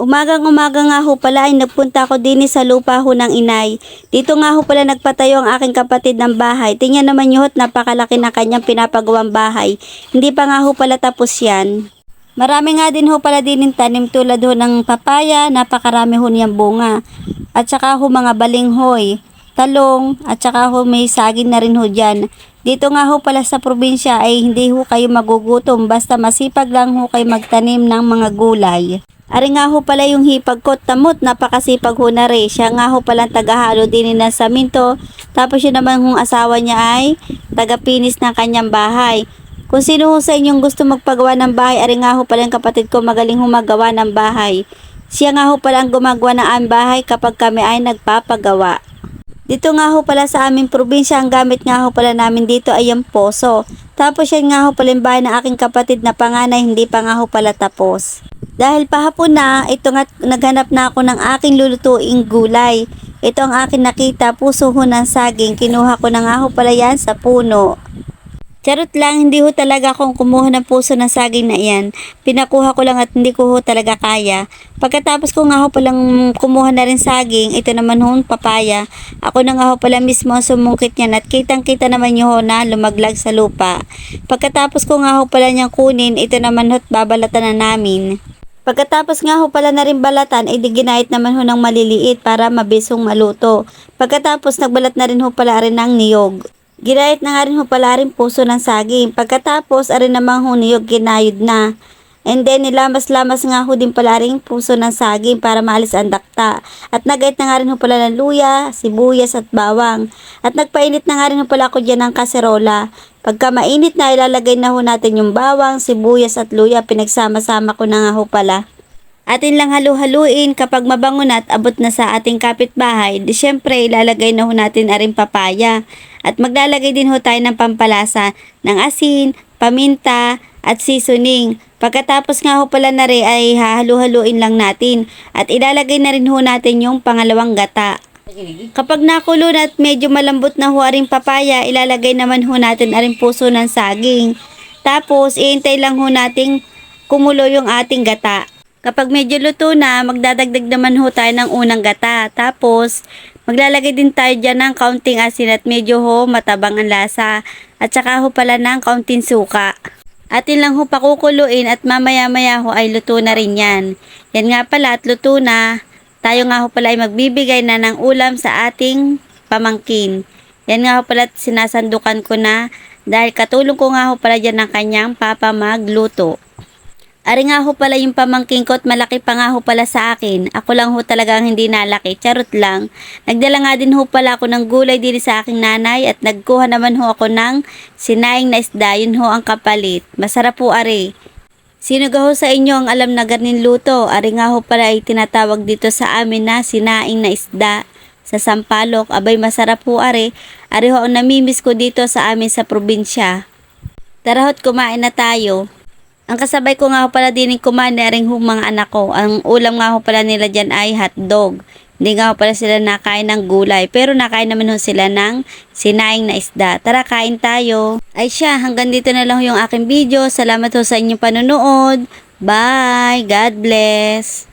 Umagang umaga nga ho pala ay nagpunta ako din sa lupa ho ng inay. Dito nga ho pala nagpatayo ang aking kapatid ng bahay. Tingnan naman nyo ho't napakalaki na kanyang pinapagawang bahay. Hindi pa nga ho pala tapos yan. Marami nga din ho pala din yung tanim tulad ho ng papaya, napakarami ho niyang bunga. At saka ho mga balinghoy, talong, at saka ho may saging na rin ho dyan. Dito nga ho pala sa probinsya ay hindi ho kayo magugutom basta masipag lang ho kayo magtanim ng mga gulay. Ari nga ho pala yung hipag ko, tamot, napakasipag ho na rin. Siya nga ho pala ang tagahalo din ng saminto. Tapos yun naman hong asawa niya ay tagapinis ng kanyang bahay. Kung sino ho sa inyong gusto magpagawa ng bahay, ari nga ho pala yung kapatid ko magaling humagawa ng bahay. Siya nga ho pala ang gumagawa ng aming bahay kapag kami ay nagpapagawa. Dito nga ho pala sa aming probinsya, ang gamit nga ho pala namin dito ay yung poso. Tapos yan nga ho pala yung bahay ng aking kapatid na panganay, hindi pa nga ho pala tapos. Dahil pahapon na, ito nga naghanap na ako ng aking lulutuing gulay. Ito ang aking nakita, puso ho ng saging. Kinuha ko na nga ho pala yan sa puno. Charot lang, hindi ho talaga akong kumuha ng puso ng saging na iyan. Pinakuha ko lang at hindi ko ho talaga kaya. Pagkatapos ko nga ho palang kumuha na rin saging, ito naman ho papaya. Ako na nga ho pala mismo ang sumungkit niyan at kitang kita naman nyo ho na lumaglag sa lupa. Pagkatapos ko nga ho pala niyang kunin, ito naman ho't babalatan na namin. Pagkatapos nga ho pala na rin balatan, ay di ginahit naman ho ng maliliit para mabisong maluto. Pagkatapos nagbalat na rin ho pala rin ng niyog. Ginahit na nga rin ho pala rin puso ng saging. Pagkatapos, arin namang ho niyog ginayod na. And then, nilamas-lamas nga ho din pala rin puso ng saging para maalis ang dakta. At nagait na nga rin ho pala ng luya, sibuyas at bawang. At nagpainit na nga rin ho pala ako dyan ng kaserola. Pagka mainit na, ilalagay na ho natin yung bawang, sibuyas at luya. Pinagsama-sama ko na nga ho pala. Atin lang halu-haluin kapag mabango na at abot na sa ating kapitbahay, di syempre ilalagay na ho natin aring papaya. At maglalagay din ho tayo ng pampalasa ng asin, paminta, at seasoning. Pagkatapos nga ho pala na rin ay hahalu-haluin lang natin at ilalagay na rin ho natin yung pangalawang gata. Kapag nakulo na at medyo malambot na ho aring papaya, ilalagay naman ho natin aring puso ng saging. Tapos, iintay lang ho nating kumulo yung ating gata. Kapag medyo luto na, magdadagdag naman ho tayo ng unang gata. Tapos, maglalagay din tayo dyan ng kaunting asin at medyo ho matabang ang lasa. At saka ho pala ng kaunting suka. Atin lang ho pakukuluin at mamaya-maya ho ay luto na rin yan. Yan nga pala at luto na. Tayo nga ho pala ay magbibigay na ng ulam sa ating pamangkin. Yan nga ho pala sinasandukan ko na dahil katulong ko nga ho pala dyan ng kanyang papa magluto. Ari nga ho pala yung pamangking ko at malaki pa nga ho pala sa akin. Ako lang ho talagang hindi nalaki, charot lang. Nagdala nga din ho pala ako ng gulay din sa aking nanay at nagkuha naman ho ako ng sinaing na isda, yun ho ang kapalit. Masarap po ari. Sino ga ho sa inyo ang alam na ganin luto? Ari nga ho pala ay tinatawag dito sa amin na sinaing na isda sa Sampalok. Abay masarap po ari. Ari ho ang namimiss ko dito sa amin sa probinsya. Tara ho't kumain na tayo. Ang kasabay ko nga ho pala din kumain na rin ho mga anak ko. Ang ulam nga ho pala nila dyan ay hotdog. Hindi nga pala sila nakain ng gulay. Pero nakain naman ho sila ng sinaing na isda. Tara kain tayo. Ay siya, hanggang dito na lang yung aking video. Salamat ho sa inyong panonood. Bye! God bless!